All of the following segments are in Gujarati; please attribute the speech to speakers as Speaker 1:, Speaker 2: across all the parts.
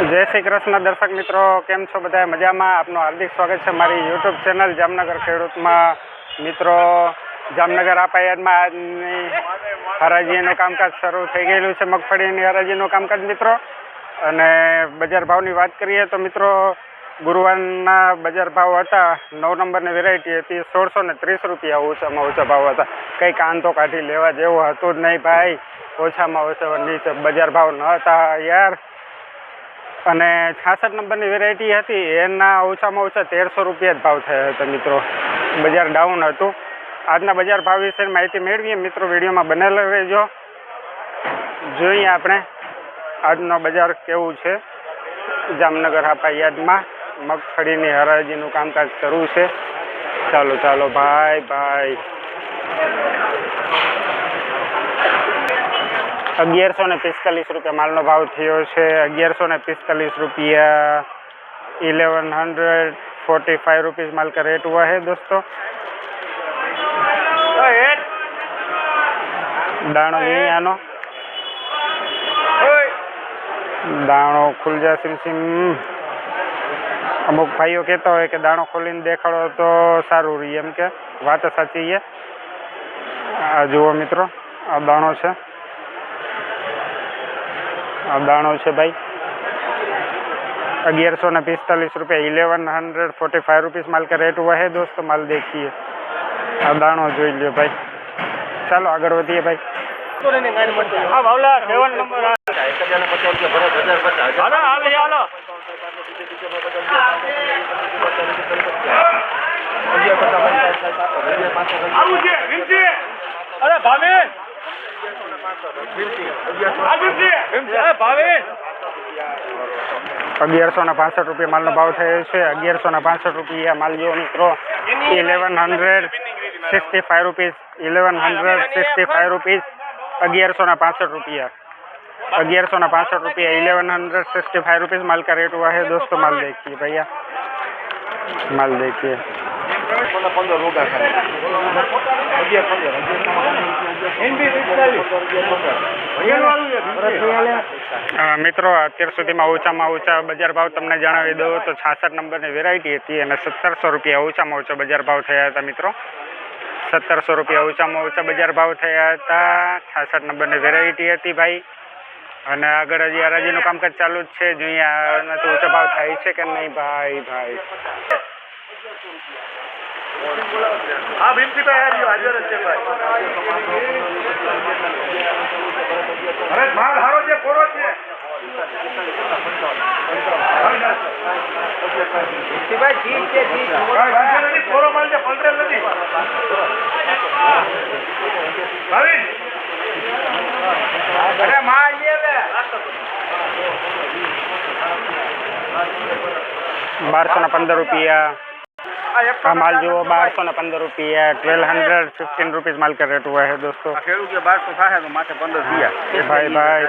Speaker 1: જય શ્રી કૃષ્ણ દર્શક મિત્રો, કેમ છો બધા? મજામાં? આપનું હાર્દિક સ્વાગત છે મારી યુટ્યુબ ચેનલ જામનગર ખેડૂતમાં. મિત્રો, જામનગર આપાયાદમાં આજની હરાજીનું કામકાજ શરૂ થઈ ગયેલું છે, મગફળીની હરાજીનું કામકાજ મિત્રો. અને બજાર ભાવની વાત કરીએ તો મિત્રો, ગુરુવારના બજાર ભાવ હતા, નવ નંબરની વેરાયટી હતી, સોળસો ને ત્રીસ રૂપિયા ઓછામાં ઓછા ભાવ હતા. કંઈ કાન તો કાઢી લેવા જેવું હતું જ નહીં ભાઈ. ઓછામાં ઓછા નીચે બજાર ભાવ ન હતા યાર. અને છાસઠ નંબરની વેરાયટી હતી, એના ઓછામાં ઓછા તેરસો રૂપિયા જ ભાવ થયા હતા મિત્રો. બજાર ડાઉન હતું. આજના બજાર ભાવ વિશે માહિતી મેળવીએ. મિત્રો, વિડીયોમાં બનેલો રહેજો. જોઈએ આપણે આજનો બજાર કેવું છે. જામનગર હાપા યાદમાં મગફળીની હરાજીનું કામકાજ શરૂ છે. ચાલો ચાલો ભાઈ ભાઈ અગિયારસો ને પિસ્તાલીસ રૂપિયા માલનો ભાવ થયો છે અગિયારસો ને પિસ્તાલીસ રૂપિયા eleven hundred forty five rupees माल का रेट हुआ है दोस्तों દાણો જોઈએ આનો દાણો ખુલ જા સિમ સિમ અમુક ભાઈઓ કહેતા હોય કે દાણો ખોલીને દેખાડો તો સારું રહે એમ કે વાત સાચી છે આ જુઓ મિત્રો આ દાણો છે આ દાણો છે ભાઈ अगियारह ने पिस्तालीस रुपये eleven hundred forty five rupees माल का रेट हुआ है दोस्तों माल देखिए આ દાણો જોઈ લ્યો ભાઈ ચાલો આગળ વધીએ ભાઈ હા ભાવલા સેવન નંબર હાલો હાલો હાલો
Speaker 2: અરે ભાવેશ અરે ભાવેશ
Speaker 1: અગિયારસો ને પાસઠ રૂપિયા માલનો ભાવ થયો છે અગિયારસો ને પાસઠ રૂપિયા માલ જો મિત્રો eleven hundred sixty five rupees eleven hundred sixty five rupees અગિયારસો ને પાસઠ રૂપિયા अगियारह सौ पाँसठ रुपया eleven hundred sixty five rupees माल का रेट हुआ है दोस्तों माल देखिए भैया माल देखिए મિત્રો, અત્યાર સુધીમાં ઓછામાં ઓછા બજાર ભાવ તમને જણાવી દઉં તો છાસઠ નંબરની વેરાયટી હતી અને સત્તરસો રૂપિયા ઓછામાં ઓછા બજાર ભાવ થયા હતા, મિત્રો. સત્તરસો રૂપિયા ઓછામાં ઓછા બજાર ભાવ થયા હતા. છાસઠ નંબરની વેરાયટી હતી ભાઈ. અને આગળ હજી હરાજીનું કામકાજ ચાલુ જ છે. જોઈએ આનાથી ઓછા ભાવ થાય છે કે નહીં, ભાઈ ભાઈ.
Speaker 2: હા ભીમજીભાઈ આવ્યો હાજર છે ભાઈ. અરે માલ હારો છે કોરો છે. કાંઈ વાંધો નથી, કોરો માલ છે નથી. ભાવિન. અરે લે
Speaker 1: બારસો ને પંદર રૂપિયા. का माल जो बारह सौ ना पंद्रह रुपये ट्वेल्व हंड्रेड फिफ्टीन रुपीज़ माल का रेट हुआ है दोस्तों।
Speaker 2: बारह सौ था तो माथे पंद्रह दिया। भाई
Speaker 1: भाई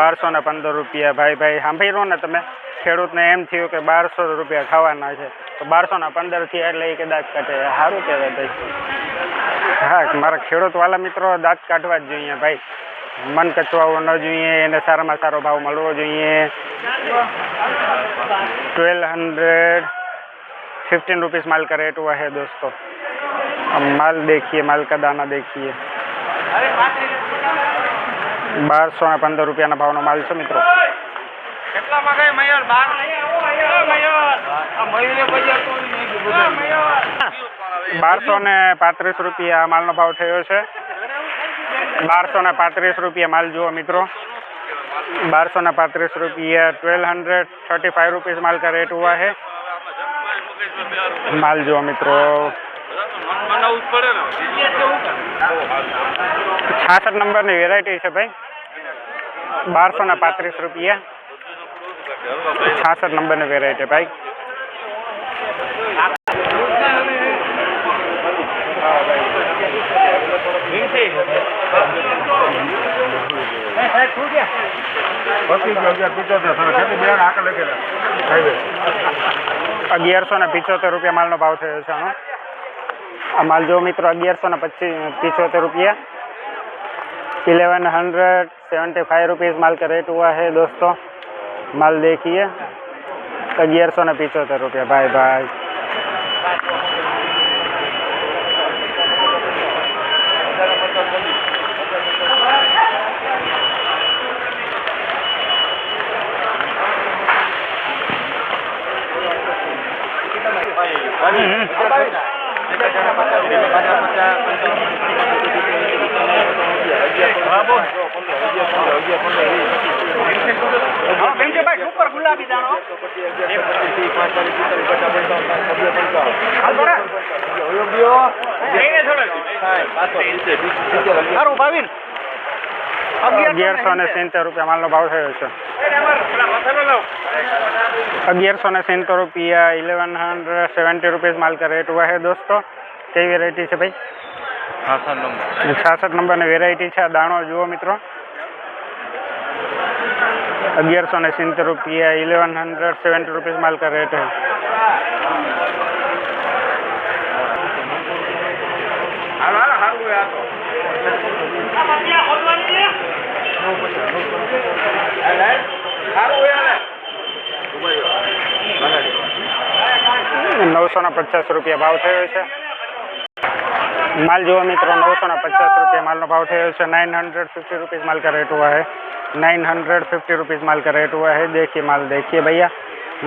Speaker 1: बारह सौ पंद्रह रुपया भाई भाई हाँ भाई रो ने તમે ખેડૂતને એમ થયું કે બારસો રૂપિયા ખાવાના છે તો બારસોના પંદર થયા એટલે એ કે દાંત કાઢે સારું કહેવાય ભાઈ. હા મારા ખેડૂતવાળા મિત્રો દાંત કાઢવા જ જોઈએ ભાઈ. મન કચવાવો ન જોઈએ એને સારામાં સારો ભાવ મળવો જોઈએ. ટ્વેલ્વ હંડ્રેડ फिफ्टीन रुपीज़ माल का रेट हुआ है दोस्तों अब माल देखिए माल का दाना देखिए બારસો ને પંદર રૂપિયાના ભાવનો માલ છે મિત્રો. બારસો ને પાંત્રીસ રૂપિયા માલનો ભાવ થયો છે. બારસો ને પાંત્રીસ રૂપિયા માલ જુઓ મિત્રો. બારસો ને પાંત્રીસ રૂપિયા twelve hundred thirty five rupees માલ કા રેટ હુआ है
Speaker 2: માલ જો મિત્રો.
Speaker 1: છાસઠ નંબરની વેરાયટી છે ભાઈ. બારસો ને પાંત્રીસ રૂપિયા. છાસઠ નંબરની વેરાયટી ભાઈ. Thank you. અગિયારસો ને પિચોતેર રૂપિયા માલનો ભાવ થયો છે આનો આ માલ જો મિત્રો અગિયારસો ને પચીસ પિચોતેર રૂપિયા eleven hundred seventy five rupees माल का रेट हुआ है दोस्तों माल देखिए अगियारसो ने पिचोतेर रुपया भाई भाई
Speaker 2: ઉપર ગુલાબી દાણો સારું ભાવિન
Speaker 1: અગિયારસો ને સિત્તેર રૂપિયા માલનો ભાવ થયો છે અગિયારસો ને સિત્તેર રૂપિયા ઇલેવન હંડ્રેડ સેવન્ટી રૂપીઝ માલ का रेट हुआ है दोस्तों કેવી વેરાયટી છે ભાઈ છાસઠ નંબરની વેરાયટી છે આ દાણો જુઓ મિત્રો અગિયારસો ને સિત્તેર રૂપિયા ઇલેવન હંડ્રેડ સેવન્ટી રૂપીઝ માલ का रेट है
Speaker 2: સારું હોય આ તો સારું હોય હાલે
Speaker 1: નવસો ના પચાસ રૂપિયા ભાવ થયો છે माल जो मित्रों नौ सौ पचास रुपये माल નો भाव થયો છે नाइन हंड्रेड फिफ्टी रुपीज़ माल का रेट हुआ है नाइन हंड्रेड फिफ्टी रुपीज़ माल का रेट हुआ है देखिए माल देखिए भैया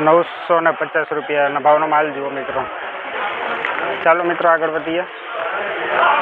Speaker 1: नौ सौ ने पचास રૂપિયા ભાવનો માલ જુઓ મિત્રો ચાલો મિત્રો આગળ વધીએ હા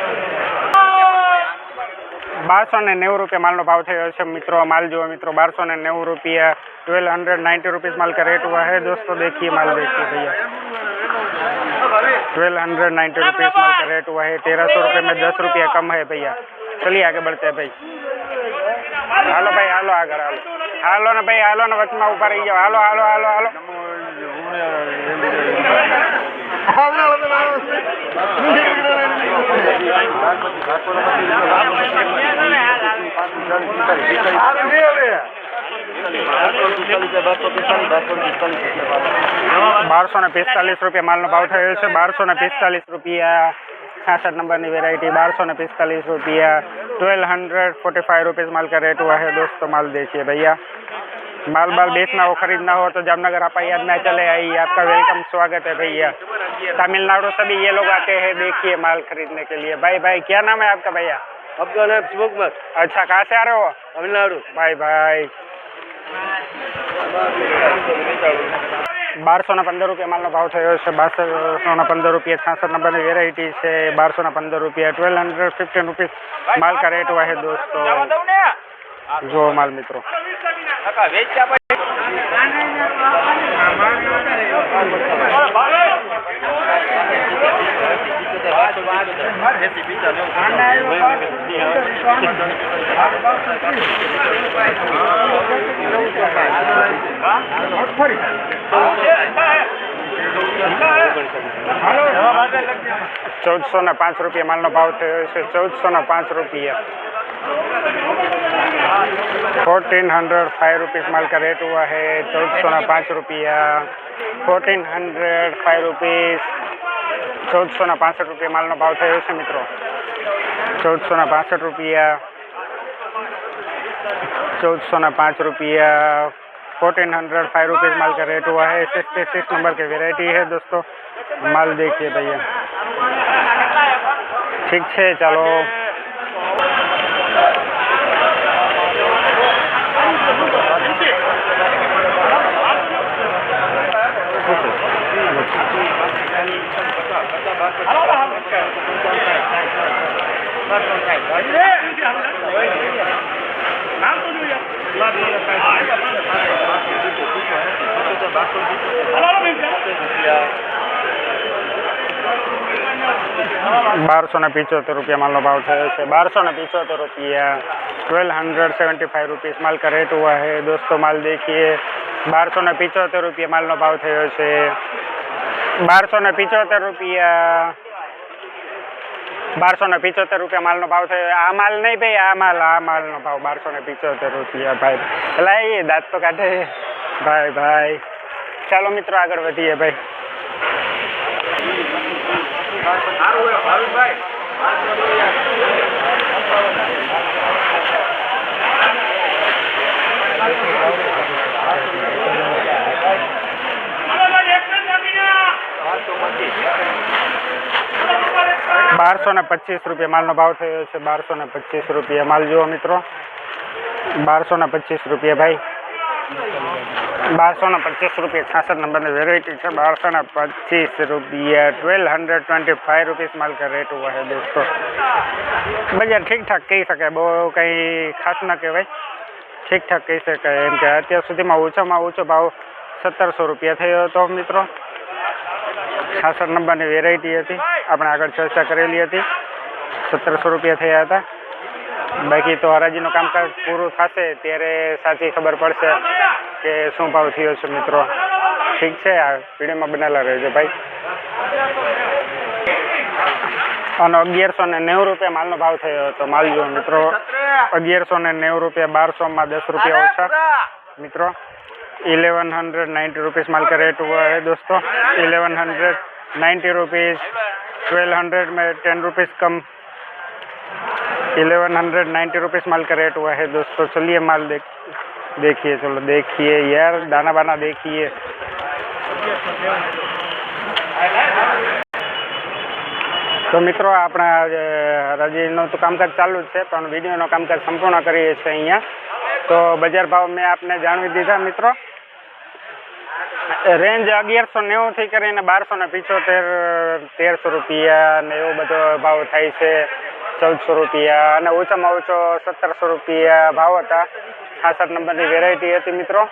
Speaker 1: બારસો ને નેવું રૂપિયા માલનો ભાવ થયો છે મિત્રો માલ જુઓ મિત્રો બારસો ને નેવું રૂપિયા ટ્વેલ્વ હંड्रेड नाइन्टी रुपीज़ माल का रेट हुआ है दोस्तों देखिए माल देखिए भैया ट्वेल्व हंड्रेड नाइन्टी रुपीज़ माल का रेट हुआ है तेरह सौ रुपये में दस रुपया कम है भैया चलिए आगे बढ़ते हैं भाई હાલો ભાઈ હાલો આગળ હાલો હાલો ને ભાઈ હાલો ને વચમાં ઊભા રહી જાઓ હાલો હાલો હાલો હાલો बार सौ पिस्तालीस रुपया माल भाव थे बार सौ पिस्तालीस रुपया छसठ नंबर वेरायटी बार सौ पिस्तालीस रुपया twelve hundred forty five rupees माल का रेट हुआ है दोस्तों माल देखिए भैया माल बाल बेचना हो खरीदना हो तो जामनगर आप याद में चले आइए आपका वेलकम स्वागत है भैया तमिलनाडु से भी ये लोग आते हैं देखिए माल खरीदने के लिए भाई भाई क्या नाम है आपका भैया
Speaker 2: आपका नाम शुभक मत
Speaker 1: अच्छा कहाँ से आ रहे हो
Speaker 2: तमिलनाडु
Speaker 1: भाई भाई બારસો ને પંદર રૂપિયા માલનો ભાવ થયો છે બારસો ને પંદર રૂપિયા છાસઠ નંબરની વેરાયટી છે બારસો ને પંદર રૂપિયા ટ્વેલ્વ હંડ્રેડ ફિફ્ટીન રૂપીસ માલ કા રેટ हुआ है दोस्तों જો માલ મિત્રો ચૌદસો ને પાંચ રૂપિયા માલનો ભાવ થયો છે ચૌદસો ને પાંચ રૂપિયા फोर्टीन हंड्रेड फाइव रुपीज़ माल का रेट हुआ है चौदह सौ ना पाँच रुपया ફોર્ટીન હંડ્રેડ ફાઈવ રૂપીસ ચૌદસોના પાસઠ રૂપિયા માલનો ભાવ થયો છે મિત્રો. ચૌદસોના પાસઠ રૂપિયા, ચૌદસોના પાંચ રૂપિયા, ફોર્ટીન हंड्रेड फाइव રૂપીસ માલ का રેટ हुआ है सिक्सटी सिक्स नंबर की वेराइटी है दोस्तों माल देखिए भैया ठीक है चलो બારસો ને પિચોતેર રૂપિયા માલનો ભાવ થયો છે બારસો ને પિચોતેર રૂપિયા twelve hundred seventy five rupees माल का रेट हुआ है दोस्तों माल देखिए बारह सौ ने पिचोतेर रुपये मालनो भाव थयो છે બારસો ને પિચોતેર રૂપિયા બારસો ને પિચોતેર રૂપિયા માલનો ભાવ થયો. આ માલ નહીં ભાઈ, આ માલ, આ માલનો ભાવ બારસો ને પિચોતેર રૂપિયા ભાઈ. એટલે એ દાંત તો કાઢે. ભાઈ ભાઈ. ચાલો મિત્રો, આગળ વધીએ ભાઈ. बार सौ ने पच्चीस रुपये माल भाव थे बार सौ पच्चीस रुपये माल जुओ मित्रों बार सौ पच्चीस रुपये भाई बार सौ पच्चीस रुपये छासठ नंबर वेराइटी है बार सौ ने पच्चीस रुपये twelve hundred twenty five rupees माल का रेट हुआ है दोस्तों बजार ठीक ठाक कही सके बो कहीं खास न कहवाई ठीक ठाक कही सकें अत्यारुधी में ओछा में ओछो भाव सत्तर सौ रुपया थो मित्रों છાસઠ નંબરની વેરાયટી હતી. આપણે આગળ ચર્ચા કરેલી હતી. સત્તરસો રૂપિયા થયા હતા. બાકી તો હરાજીનું કામકાજ પૂરું થશે ત્યારે સાચી ખબર પડશે કે શું ભાવ થયો છે મિત્રો. ઠીક છે, આ વિડીયોમાં બનેલા રહેજો ભાઈ. અને અગિયારસો ને નેવું રૂપિયા માલનો ભાવ થયો હતો. માલ જો મિત્રો. અગિયારસો ને નેવું રૂપિયા બારસોમાં દસ રૂપિયા ઓછા. મિત્રો इलेवन हंड्रेड नाइन्टी रुपीज़ माल का रेट हुआ है दोस्तों eleven hundred ninety rupees twelve hundred में टेन रुपीज़ कम इलेवन हंड्रेड नाइन्टी रुपीज़ माल का रेट हुआ है दोस्तों चलिए माल देख देखिए चलो देखिए यार दाना बाना देखिए તો મિત્રો આપણા જે હરાજીનું તો કામકાજ ચાલુ જ છે પણ વિડીયોનું કામકાજ સંપૂર્ણ કરીએ છીએ અહીંયા તો બજાર ભાવ મેં આપને જાણવી દીધા મિત્રો. રેન્જ અગિયારસો નેવુંથી કરીને બારસો ને પિચોતેર, તેરસો રૂપિયા ને એવો બધો ભાવ થાય છે. ચૌદસો રૂપિયા અને ઓછામાં ઓછો સત્તરસો રૂપિયા ભાવ હતા. છાસઠ નંબરની વેરાયટી હતી મિત્રો.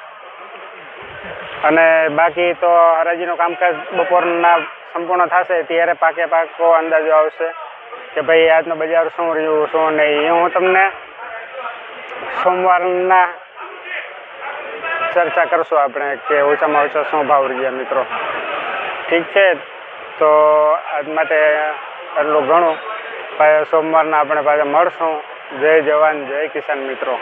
Speaker 1: અને બાકી તો હરાજીનું કામકાજ બપોરના સંપૂર્ણ થશે ત્યારે પાકે પાકો અંદાજો આવશે કે ભાઈ આજનું બજાર શું રહ્યું, શું નહીં. એ હું તમને સોમવારના ચર્ચા કરશું આપણે કે ઓછામાં ઓછા શું ભાવ રહ્યા મિત્રો. ઠીક છે? તો આજ માટે એટલું ઘણું. પાછા સોમવારના આપણે પાછા મળશું. જય જવાન, જય કિસાન મિત્રો.